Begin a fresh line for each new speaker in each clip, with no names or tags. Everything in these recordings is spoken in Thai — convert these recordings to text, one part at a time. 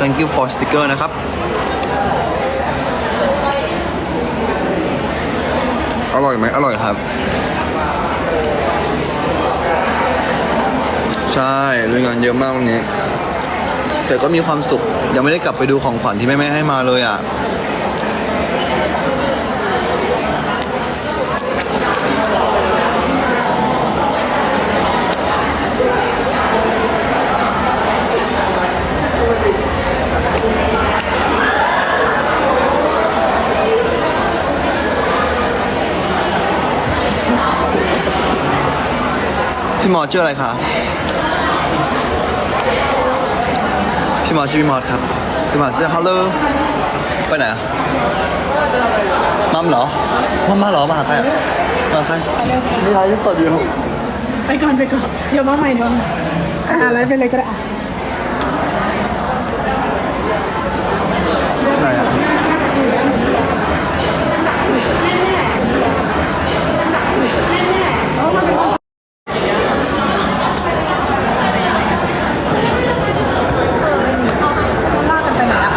thank you for sticker นะครับ อร่อยไหมอร่อยครับ ใช่ลุยงานเยอะมากวันนี้ แต่ก็มีความสุข ยังไม่ได้กลับไปดูของขวัญที่แม่แม่ๆให้มาเลยอะ พี่มอสชื่ออะไรคะพี่มอสชื่อพี่มอสครับพี่มอสชื่อฮัลโหลไปไหนอะมัมเหรอมัมมาเหรอมาหาใครอะมาหาใครนี่ไลฟ์สดอยู่
ไปก่อนไปก่อนเดี๋ยวมาใหม่เดี๋ยวมาอ่าอะไรไปเลยก็ได้อะ
ไหนอะ
ลากกันไปไหนอะ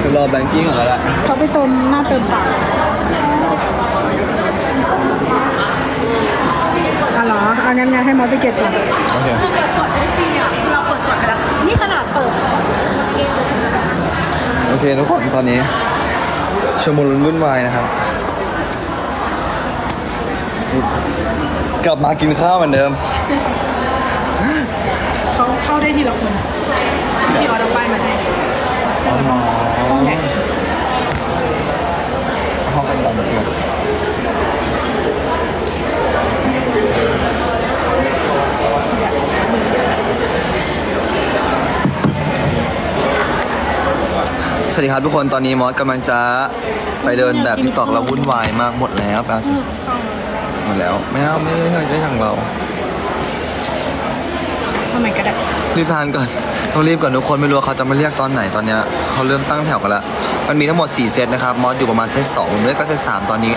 เดี๋ยวรอแบงกิ้งก่อนแล้วแหละ
เขาไปเติมหน้าเติมปากอะเหรอเอางั้นงั้นให้มอสไปเก็บก่อน
โอเค
เปิดก่อนได้จริงอะเราเปิดก่อนไปแล้วนี่ขนาดเปิด
โอเคทุกคนตอนนี้ชมรุนวุ่นวายนะครับ กลับมากินข้าวเหมือนเดิม
เขาเข้าได้ทีละคนพี่ออดเอาป้ายมาให้
อ๋อ
ห้องใหญ่
ห้องกันดันเชียว สวัสดีครับทุกคน ตอนนี้มอสกำลังจะไปเดินแบบทิกตอกแล้ววุ่นวายมากหมดแล้วแปลสิหมดแล้ว ไม่เอาไม่ไม่ไม่ทางเรา
ทำไมก็ได้
รีบทานก่อนต้องรีบก่อนทุกคนไม่รู้ว่าเขาจะมาเรียกตอนไหนตอนเนี้ยเขาเริ่มตั้งแถวกันแล้วมันมีทั้งหมด 4 เซตนะครับมอสอยู่ประมาณเซตสองผมเลือกก็เซตสามตอนนี้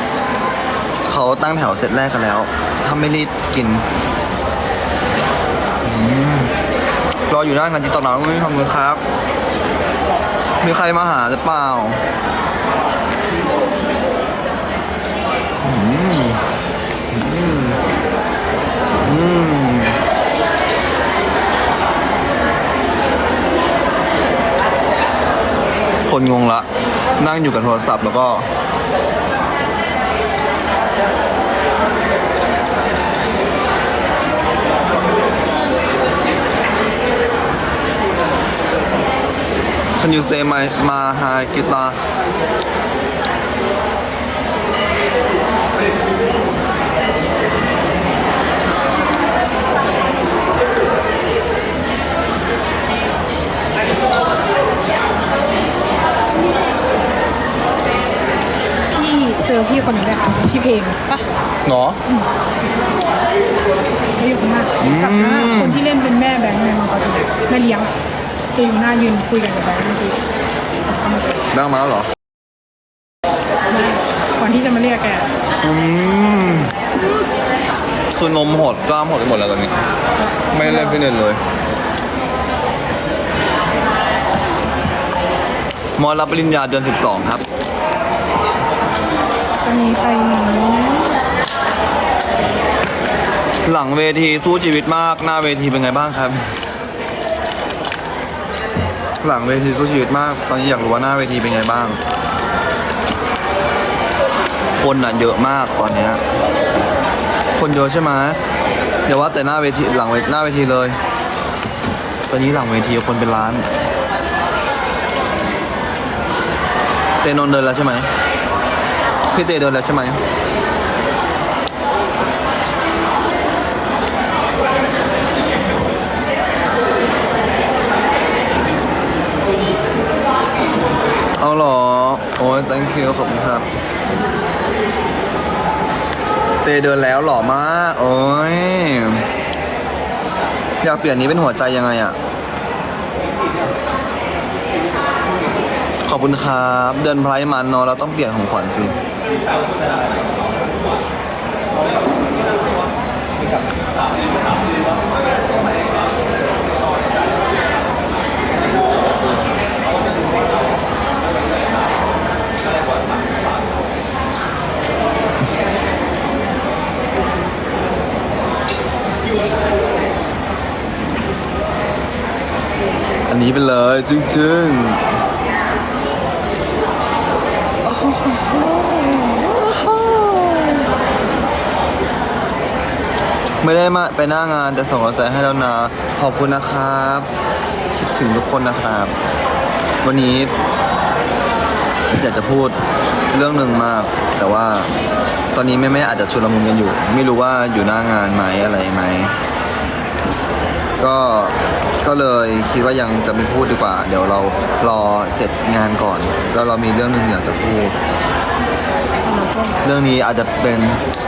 เขาตั้งแถวเซตแรกกันแล้ว ถ้าไม่รีบกินอืมรออยู่หน้างานจิตตอกหนาวนี่ขอบคุณครับ มีใครมาหาหรือเปล่าคนงงละ นั่งอยู่กับโทรศัพท์แล้วก็ Can you say my my hi guitar
พี่เจอพี่คนนี้ด้วยค่ะพี่เพลงปะ
เนาะ
เขาอยู่ข้างหน้ากับหน้าคนที่เล่นเป็นแม่แบงค์ในมังกรตัวแม่เลี้ยง จะอยู่หน้ายืนคุยกันกับแบงค์เมื่อกี้เขามาเจอ
ดังมาแล้วเหรอ
ก่อนที่จะมาเรียกแก
อืมคือนมหดกล้ามหดไปหมดแล้วตอนนี้ ไม่ได้เล่นฟิตเนสเลย มอรับปริญญาเดือน 12 ครับ
จะมีใครหนี
หลังเวทีสู้ชีวิตมาก หน้าเวทีเป็นไงบ้างครับ หลังเวทีสู้ชีวิตมาก ตอนนี้อยากรู้ว่าหน้าเวทีเป็นไงบ้าง คนอะเยอะมากตอนเนี้ยคนเยอะใช่ไหมเดี๋ยวว่าแต่หน้าเวทีหลังเวหน้าเวทีเลย ตอนนี้หลังเวทีคนเป็นล้าน เตนนท์เดินแล้วใช่ไหมพี่เตเดินแล้วใช่ไหม คขอบคุณครับ เตเดินแล้วหล่อมากโอ้ยอยากเปลี่ยนนี้เป็นหัวใจยังไงอะขอบคุณครับเดินไพร์มันเนาะเราต้องเปลี่ยนของขวัญสิ นี้ไปเลยจึ้งจึงๆ ไม่ได้มาไปหน้างานแต่ส่งกำลังใจให้แล้วนะ ขอบคุณนะครับ คิดถึงทุกคนนะครับ วันนี้ อยากจะพูดเรื่องหนึ่งมาก แต่ว่าตอนนี้แม่ๆอาจจะชุลมุนกันอยู่ ไม่รู้ว่าอยู่หน้างานไหมอะไรไหม ก็ก็เลยคิดว่ายังจะไม่พูดดีกว่า เดี๋ยวเรารอเสร็จงานก่อน แล้วเรามีเรื่องหนึ่งอยากจะพูด เรื่องนี้อาจจะเป็น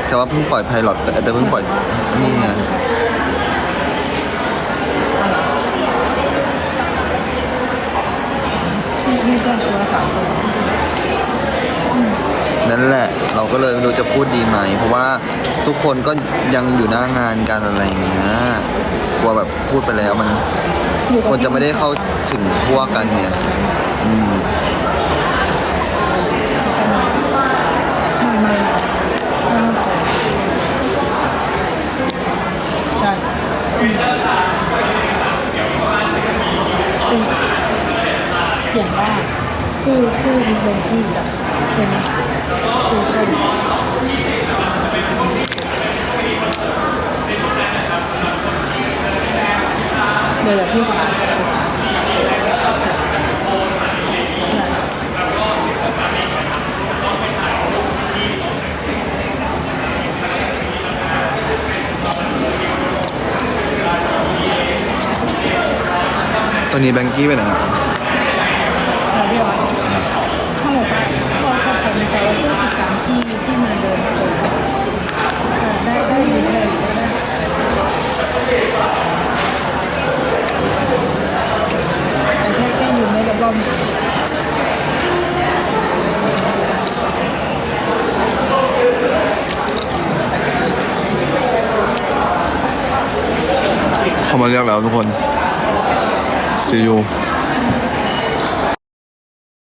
แต่ว่าเพิ่งปล่อยไพลอตแต่เพิ่งปล่อยนี่ไงนั่นแหละเราก็เลยไม่รู้จะพูดดีไหม เพราะว่าทุกคนก็ยังอยู่หน้างานกันอะไรอย่างเงี้ย กลัวแบบพูดไปแล้วมัน
อยู่กับ
คนจะไม่ได้เข้าถึงพวกกันเนี่ยอืม
ไม่ไม่ไม่ใช่เขียนว่าชื่อชื่อวิสเบนกี้กับเป็นตัวชื่อเดี๋ยวเดี๋ยวพี่ฟัง
ตอนนี้แบงกี้ไปไหนอะ
เราเรียกว่าถ้าหมดก็ก็ผมใช้เพื่อติดตามที่ที่มาเดินโผล่ได้ได้ดีเลยได้แต่แค่แค่อยู่ในระบบ
เขามาเรียกแล้วทุกคน see you